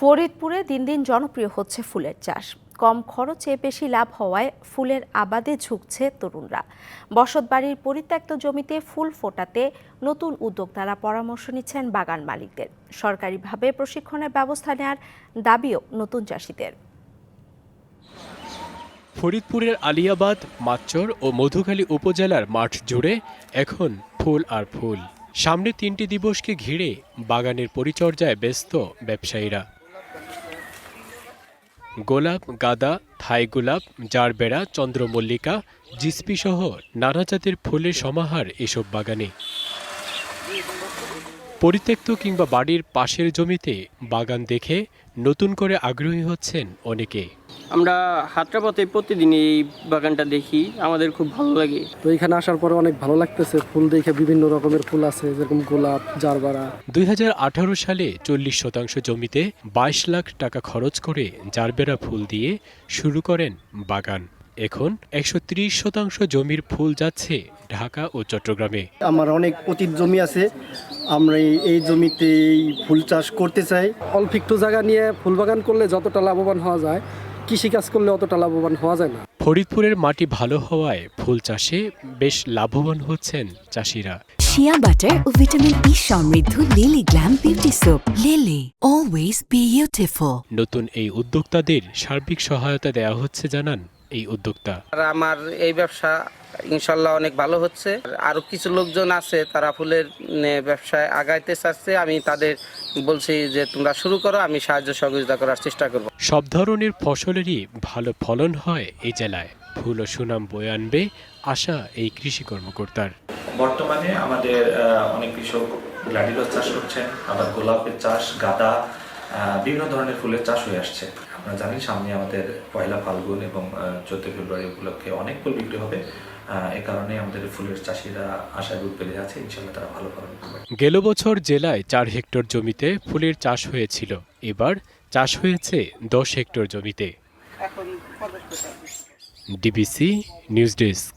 ফরিদপুরে দিন দিন জনপ্রিয় হচ্ছে ফুলের চাষ। কম খরচে বেশি লাভ হওয়ায় ফুলের আবাদে ঝুঁকছে তরুণরা। বসতবাড়ির পরিত্যক্ত জমিতে ফুল ফোটাতে নতুন উদ্যোক্তারা পরামর্শ নিচ্ছেন বাগান মালিকদের। সরকারিভাবে প্রশিক্ষণের ব্যবস্থা নেওয়ার দাবিও নতুন চাষিদের। ফরিদপুরের আলিয়াবাদ, মাচ্চর ও মধুখালী উপজেলার মাঠ জুড়ে এখন ফুল আর ফুল। সামনে তিনটি দিবসকে ঘিরে বাগানের পরিচর্যায় ব্যস্ত ব্যবসায়ীরা। গোলাপ গাদা থাই গোলাপ জারবেড়া চন্দ্রমল্লিকা জিসপি সহ নানা জাতের ফুলের সমাহার এসব বাগানে। পরিত্যক্ত কিংবা বাড়ির পাশের জমিতে বাগান দেখে নতুন করে আগ্রহী হচ্ছেন অনেকে। আমরা হাত্রাপথে প্রতিদিন এই বাগানটা দেখি আমাদের খুব ভালো লাগে। তো এখানে আসার পরে অনেক ভালো লাগতেছে ফুল দেখে বিভিন্ন রকমের ফুল আছে যেরকম গোলাপ জারবারা। দুই সালে চল্লিশ শতাংশ জমিতে বাইশ লাখ টাকা খরচ করে জারবেরা ফুল দিয়ে শুরু করেন বাগান। এখন একশো ত্রিশ শতাংশ জমির ফুল যাচ্ছে ঢাকা ও চট্টগ্রামে। আমার অনেক অতীত জমি আছে আমরা এই- এই জমিতে এই ফুল চাষ করতে চাই। অল্প একটু জায়গা নিয়ে ফুল বাগান করলে যতটা লাভবান হওয়া যায় কৃষিকাজ করলে অতটা লাভবান হওয়া যায় না। ফরিদপুরের মাটি ভালো হওয়ায় ফুল চাষে বেশ লাভবান হচ্ছেন চাষিরা। শিয়া বাটার ও ভিটামিন ই সমৃদ্ধ Lily glam beauty soap Lily always beautiful নতুন এই উদ্যোক্তাদের সার্বিক সহায়তা দেওয়া হচ্ছে জানান এই উদ্যোক্তা? আর আমার এই ব্যবসা ইনশাল্লাহ অনেক ভালো হচ্ছে। আর আরও কিছু লোকজন আছে তারা ফুলের ব্যবসায় আগাইতে চাচ্ছে। আমি তাদের বলছি যে তোমরা শুরু করো আমি সাহায্য সহযোগিতা করার চেষ্টা করব। সব ধরনের ফসলেরই ভালো ফলন হয় এই জেলায়। ফুল ও সুনাম বয়ে আনবে আশা এই কৃষি কর্মকর্তার। বর্তমানে আমাদের অনেক কৃষক গ্লাডিরস চাষ করছেন আবার গোলাপের চাষ গাঁদা বিভিন্ন ধরনের ফুলের চাষ হয়ে আসছে। আপনারা জানেন সামনে আমাদের পয়লা ফাল্গুন এবং চোদ্দ ফেব্রুয়ারি উপলক্ষে অনেক ফুল বিক্রি হবে। এ কারণে আমাদের ফুলের চাষিরা আশায় পেরে আছে ইনশাল্লাহ তারা ভালো ফলন গেল বছর জেলায় চার হেক্টর জমিতে ফুলের চাষ হয়েছিল। এবার চাষ হয়েছে দশ হেক্টর জমিতে। DBC news desk.